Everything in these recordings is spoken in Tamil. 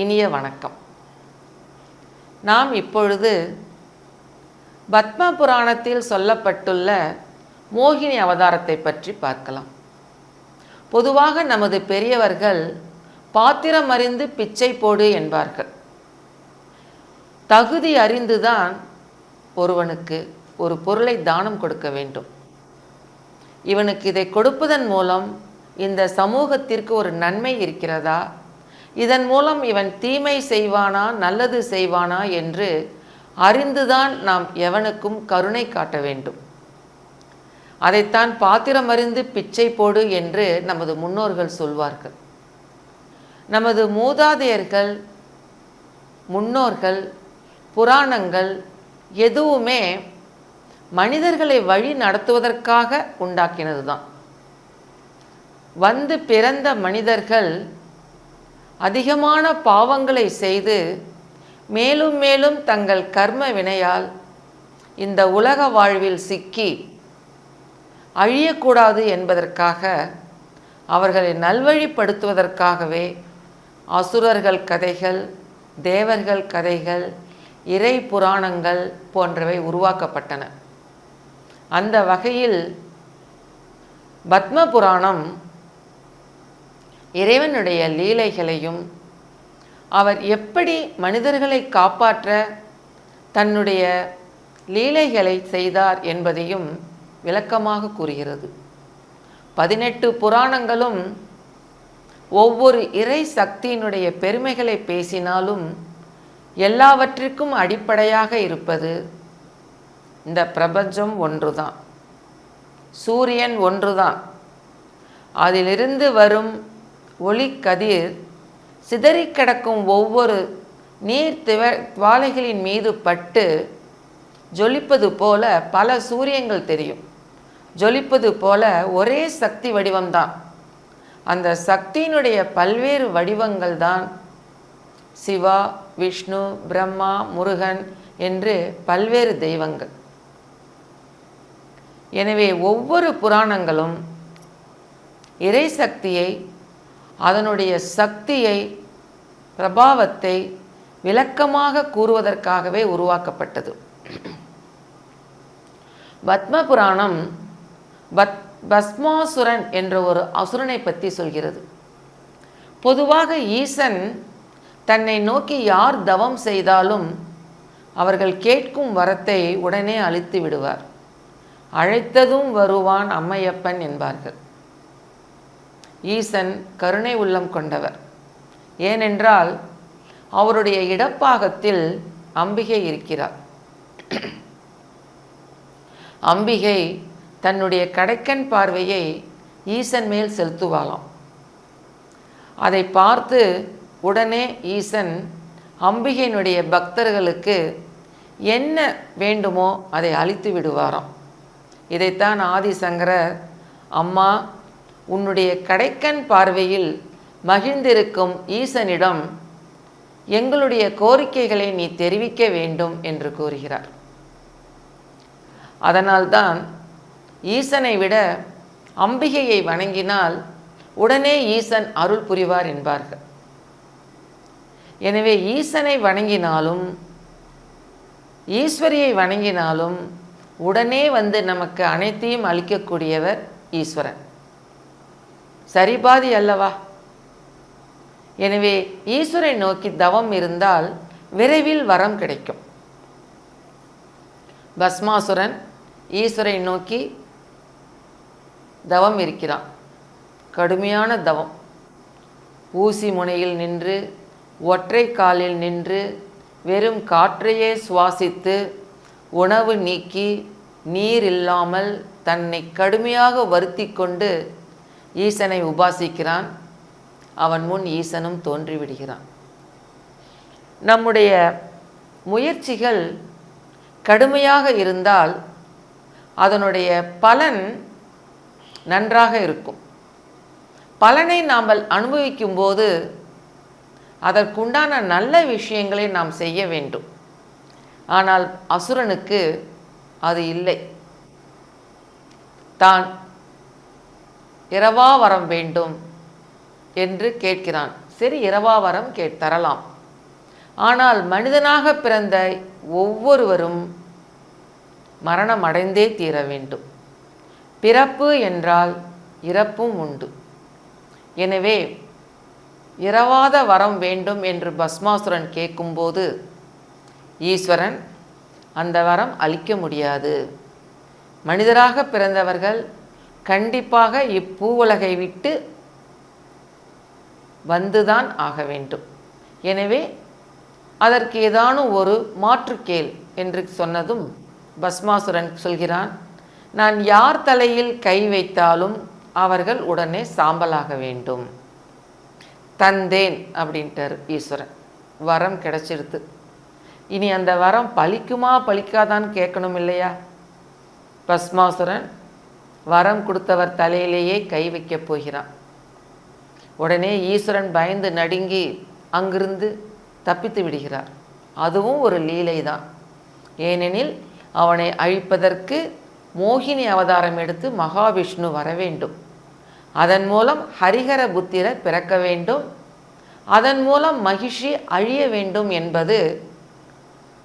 இனிய வணக்கம். நாம் இப்பொழுது பத்ம புராணத்தில் சொல்லப்பட்டுள்ள மோகினி அவதாரத்தை பற்றி பார்க்கலாம். பொதுவாக நமது பெரியவர்கள் பாத்திரம் அறிந்து பிச்சை போடு என்பார்கள். தகுதி அறிந்துதான் ஒருவனுக்கு ஒரு பொருளை தானம் கொடுக்க வேண்டும். இவனுக்கு இதை கொடுப்பதன் மூலம் இந்த சமூகத்திற்கு ஒரு நன்மை இருக்கிறதா? இதன் மூலம் இவன் தீமை செய்வானா நல்லது செய்வானா என்று அறிந்துதான் நாம் எவனுக்கும் கருணை காட்ட வேண்டும். அதைத்தான் பாத்திரம் அறிந்து பிச்சை போடு என்று நமது முன்னோர்கள் சொல்வார்கள். நமது மூதாதையர்கள் முன்னோர்கள் புராணங்கள் எதுவுமே மனிதர்களை வழி நடத்துவதற்காக உண்டாக்கினது தான் வந்து பிறந்த மனிதர்கள் அதிகமான பாவங்களை செய்து மேலும் மேலும் தங்கள் கர்ம வினையால் இந்த உலக வாழ்வில் சிக்கி அழியக்கூடாது என்பதற்காக அவர்களை நல்வழிப்படுத்துவதற்காகவே அசுரர்கள் கதைகள் தேவர்கள் கதைகள் இறை புராணங்கள் போன்றவை உருவாக்கப்பட்டன. அந்த வகையில் பத்ம புராணம் இறைவனுடைய லீலைகளையும் அவர் எப்படி மனிதர்களை காப்பாற்ற தன்னுடைய லீலைகளை செய்தார் என்பதையும் விளக்கமாக கூறுகிறது. பதினெட்டு புராணங்களும் ஒவ்வொரு இறை சக்தியினுடைய பெருமைகளை பேசினாலும் எல்லாவற்றிற்கும் அடிப்படையாக இருப்பது இந்த பிரபஞ்சம் ஒன்றுதான். சூரியன் ஒன்றுதான். அதிலிருந்து வரும் ஒளிக்கதிர் சிதறி கிடக்கும் ஒவ்வொரு நீர் திவ துவாலைகளின் மீது பட்டு ஜொலிப்பது போல பல சூரியங்கள் தெரியும். ஜொலிப்பது போல ஒரே சக்தி வடிவம்தான். அந்த சக்தியினுடைய பல்வேறு வடிவங்கள் தான் சிவா விஷ்ணு பிரம்மா முருகன் என்று பல்வேறு தெய்வங்கள். எனவே ஒவ்வொரு புராணங்களும் இறை சக்தியை அதனுடைய சக்தியை பிரபாவத்தை விளக்கமாக கூறுவதற்காகவே உருவாக்கப்பட்டது. பத்ம புராணம் பத் பஸ்மாசுரன் என்ற ஒரு அசுரனை பற்றி சொல்கிறது. பொதுவாக ஈசன் தன்னை நோக்கி யார் தவம் செய்தாலும் அவர்கள் கேட்கும் வரத்தை உடனே அழித்து விடுவார். அழைத்ததும் வருவான் அம்மையப்பன் என்பார்கள். ஈசன் கருணை உள்ளம் கொண்டவர். ஏனென்றால் அவருடைய இடப்பாகத்தில் அம்பிகை இருக்கிறார். அம்பிகை தன்னுடைய கடைக்கண் பார்வையை ஈசன் மேல் செலுத்துவாளாம். அதை பார்த்து உடனே ஈசன் அம்பிகையினுடைய பக்தர்களுக்கு என்ன வேண்டுமோ அதை அழித்து விடுவாராம். இதைத்தான் ஆதிசங்கரர் அம்மா உன்னுடைய கடைக்கண் பார்வையில் மகிழ்ந்திருக்கும் ஈசனிடம் எங்களுடைய கோரிக்கைகளை நீ தெரிவிக்க வேண்டும் என்று கூறுகிறார். அதனால்தான் ஈசனை விட அம்பிகையை வணங்கினால் உடனே ஈசன் அருள் புரிவார் என்பார்கள். எனவே ஈசனை வணங்கினாலும் ஈஸ்வரியை வணங்கினாலும் உடனே வந்து நமக்கு அனைத்தையும் அளிக்கக்கூடியவர் ஈஸ்வரன். சரிபாதி அல்லவா? எனவே ஈஸ்வரை நோக்கி தவம் இருந்தால் விரைவில் வரம் கிடைக்கும். பஸ்மாசுரன் ஈஸ்வரை நோக்கி தவம் இருக்கிறான். கடுமையான தவம். ஊசி முனையில் நின்று ஒற்றை காலில் நின்று வெறும் காற்றையே சுவாசித்து உணவு நீக்கி நீர் இல்லாமல் தன்னை கடுமையாக வருத்தி கொண்டு ஈசனை உபாசிக்கிறான். அவன் முன் ஈசனும் தோன்றிவிடுகிறான். நம்முடைய முயற்சிகள் கடுமையாக இருந்தால் அதனுடைய பலன் நன்றாக இருக்கும். பலனை நாம் அனுபவிக்கும்போது அதற்குண்டான நல்ல விஷயங்களை நாம் செய்ய வேண்டும். ஆனால் அசுரனுக்கு அது இல்லை. தான் இரவா வரம் வேண்டும் என்று கேட்கிறான். சரி இரவா வரம் கே தரலாம். ஆனால் மனிதனாக பிறந்த ஒவ்வொருவரும் மரணம் அடைந்தே தீர வேண்டும். பிறப்பு என்றால் இறப்பும் உண்டு. எனவே இரவாத வரம் வேண்டும் என்று பஸ்மாசுரன் கேட்கும்போது ஈஸ்வரன் அந்த வரம் அளிக்க முடியாது. மனிதராக பிறந்தவர்கள் கண்டிப்பாக இப்பூவுலகை விட்டு வந்துதான் ஆக வேண்டும். எனவே அதற்கு ஏதானும் ஒரு மாற்று கேள் என்று சொன்னதும் பஸ்மாசுரன் சொல்கிறான் நான் யார் தலையில் கை வைத்தாலும் அவர்கள் உடனே சாம்பலாக வேண்டும். தந்தேன் அப்படின்ட்டார் ஈஸ்வரன். வரம் கிடைச்சிடுது இனி அந்த வரம் பலிக்குமா பலிக்காதான்னு கேட்கணும் இல்லையா? பஸ்மாசுரன் வரம் கொடுத்தவர் தலையிலேயே கை வைக்கப் போகிறான். உடனே ஈஸ்வரன் பயந்து நடுங்கி அங்கிருந்து தப்பித்து விடுகிறார். அதுவும் ஒரு லீலை தான் ஏனெனில் அவனை அழிப்பதற்கு மோகினி அவதாரம் எடுத்து மகாவிஷ்ணு வர வேண்டும். அதன் மூலம் ஹரிஹர புத்திரர் பிறக்க வேண்டும். அதன் மூலம் மகிஷி அழிய வேண்டும் என்பது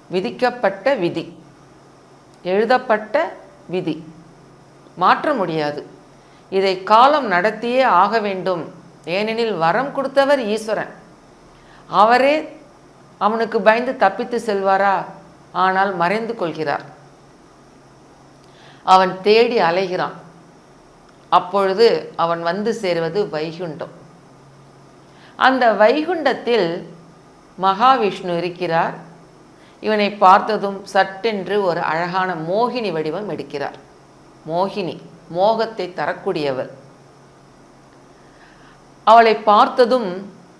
விதிக்கப்பட்ட விதி. எழுதப்பட்ட விதி. மாற்ற முடியாது. இதை காலம் நடத்தியே ஆக வேண்டும். ஏனெனில் வரம் கொடுத்தவர் ஈஸ்வரன். அவரே அவனுக்கு பயந்து தப்பித்து செல்வாரா? ஆனால் மறைந்து கொள்கிறார். அவன் தேடி அலைகிறான். அப்பொழுது அவன் வந்து சேருவது வைகுண்டம். அந்த வைகுண்டத்தில் மகாவிஷ்ணு இருக்கிறார். இவனை பார்த்ததும் சட்டென்று ஒரு அழகான மோகினி வடிவம் எடுக்கிறார். மோகினி மோகத்தை தரக்கூடியவர் அவளை பார்த்ததும்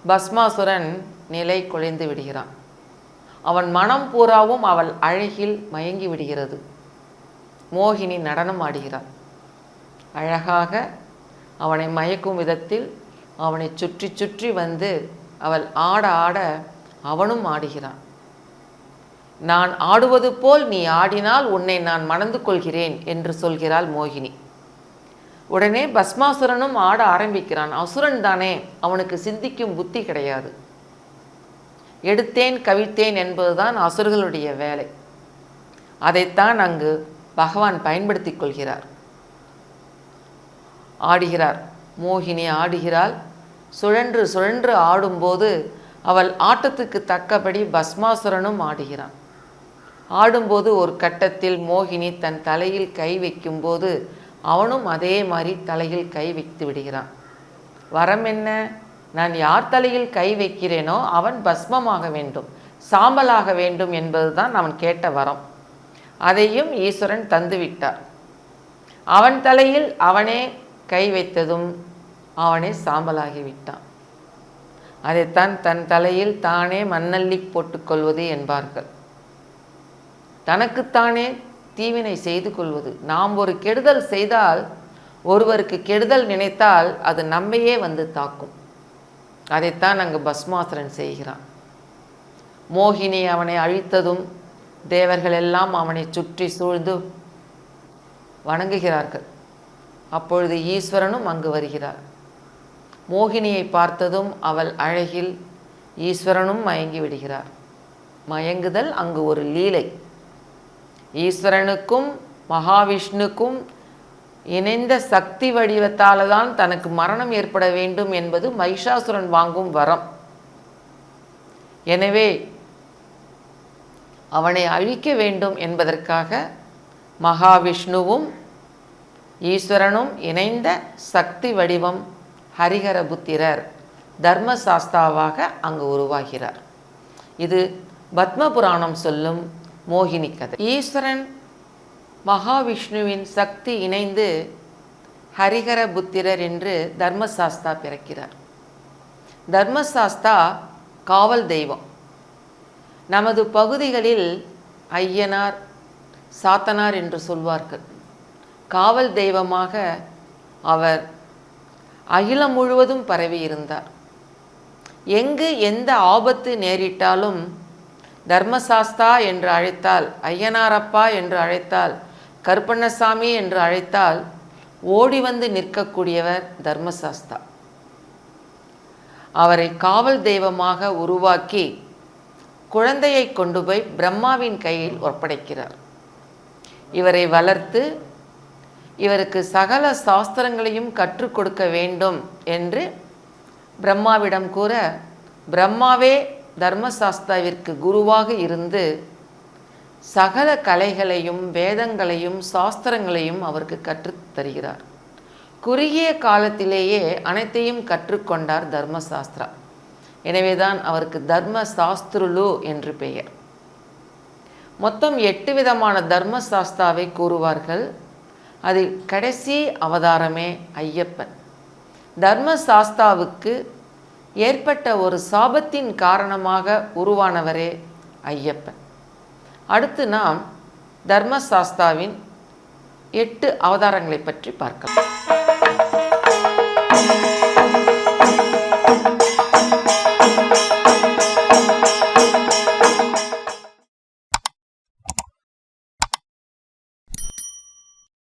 பஸ்மாசுரன் நிலை குலைந்து விடுகிறான். அவன் மனம் பூராவும் அவள் அழகில் மயங்கி விடுகிறது. மோகினி நடனம் ஆடுகிறாள். அழகாக அவனை மயக்கும் விதத்தில் அவனை சுற்றி சுற்றி வந்து அவள் ஆட ஆட அவனும் ஆடுகிறான். நான் ஆடுவது போல் நீ ஆடினால் உன்னை நான் மணந்து கொள்கிறேன் என்று சொல்கிறாள் மோகினி. உடனே பஸ்மாசுரனும் ஆட ஆரம்பிக்கிறான். அசுரன் தானே அவனுக்கு சிந்திக்கும் புத்தி கிடையாது. எடுத்தேன் கவித்தேன் என்பதுதான் அசுரர்களுடைய வேலை. அதைத்தான் அங்கு பகவான் பயன்படுத்தி கொள்கிறார். ஆடுகிறார். மோகினி ஆடுகிறாள். சுழன்று சுழன்று ஆடும்போது அவள் ஆட்டத்துக்கு தக்கபடி பஸ்மாசுரனும் ஆடுகிறான். ஆடும்போது ஒரு கட்டத்தில் மோகினி தன் தலையில் கை வைக்கும்போது அவனும் அதே மாதிரி தலையில் கை வைத்து விடுகிறான். வரம் என்ன? நான் யார் தலையில் கை வைக்கிறேனோ அவன் பஸ்மமாக வேண்டும் சாம்பலாக வேண்டும் என்பதுதான் அவன் கேட்ட வரம். அதையும் ஈஸ்வரன் தந்துவிட்டார் அவன் தலையில் அவனே கை வைத்ததும் அவனே சாம்பலாகிவிட்டான் அதைத்தான் தன் தலையில் தானே மண்ணள்ளி போட்டுக்கொள்வது என்பார்கள். தனக்குத்தானே தீவினை செய்து கொள்வது. நாம் ஒரு கெடுதல் செய்தால் ஒருவருக்கு கெடுதல் நினைத்தால் அது நம்மையே வந்து தாக்கும். அதைத்தான் அங்கு பஸ்மாசுரன் செய்கிறான். மோகினி அவனை அழித்ததும் தேவர்கள் எல்லாம் அவனை சுற்றி சூழ்ந்து வணங்குகிறார்கள். அப்பொழுது ஈஸ்வரனும் அங்கு வருகிறார். மோகினியை பார்த்ததும் அவள் அழகில் ஈஸ்வரனும் மயங்கி விடுகிறார். மயங்குதல் அங்கு ஒரு லீலை. ஈஸ்வரனுக்கும் மகாவிஷ்ணுக்கும் இணைந்த சக்தி வடிவத்தால் தான் தனக்கு மரணம் ஏற்பட வேண்டும் என்பது மைஷாசுரன் வாங்கும் வரம். எனவே அவனை அழிக்க வேண்டும் என்பதற்காக மகாவிஷ்ணுவும் ஈஸ்வரனும் இணைந்த சக்தி வடிவம் ஹரிஹர புத்திரர் தர்மசாஸ்தாவாக அங்கு உருவாகிறார். இது பத்ம புராணம் சொல்லும் மோகினி கதை. ஈஸ்வரன் மகாவிஷ்ணுவின் சக்தி இணைந்து ஹரிஹர புத்திரர் என்று தர்மசாஸ்தா பிறக்கிறார். தர்மசாஸ்தா காவல் தெய்வம். நமது பகுதிகளில் ஐயனார் சாத்தனார் என்று சொல்வார்கள். காவல் தெய்வமாக அவர் அகிலம் முழுவதும் பரவி இருந்தார் எங்கு எந்த ஆபத்து நேரிட்டாலும் தர்மசாஸ்தா என்று அழைத்தால் ஐயனாரப்பா என்று அழைத்தால் கருப்பண்ணசாமி என்று அழைத்தால் ஓடி வந்து நிற்கக்கூடியவர் தர்மசாஸ்தா. அவரை காவல் தெய்வமாக உருவாக்கி குழந்தையை கொண்டு போய் பிரம்மாவின் கையில் ஒப்படைக்கிறார். இவரை வளர்த்து இவருக்கு சகல சாஸ்திரங்களையும் கற்றுக் கொடுக்க வேண்டும் என்று பிரம்மாவிடம் கூற பிரம்மாவே தர்மசாஸ்தாவிற்கு குருவாக இருந்து சகல கலைகளையும் வேதங்களையும் சாஸ்திரங்களையும் அவருக்கு கற்றுத் தருகிறார். குறுகிய காலத்திலேயே அனைத்தையும் கற்றுக்கொண்டார் தர்மசாஸ்திரா. எனவேதான் அவருக்கு தர்ம சாஸ்திருலு என்று பெயர். மொத்தம் எட்டு விதமான தர்மசாஸ்தாவை கூறுவார்கள். அதில் கடைசி அவதாரமே ஐயப்பன். தர்மசாஸ்தாவுக்கு ஏற்பட்ட ஒரு சாபத்தின் காரணமாக உருவானவரே ஐயப்பன். அடுத்து நாம் தர்மசாஸ்தாவின் எட்டு அவதாரங்களை பற்றி பார்க்கலாம்.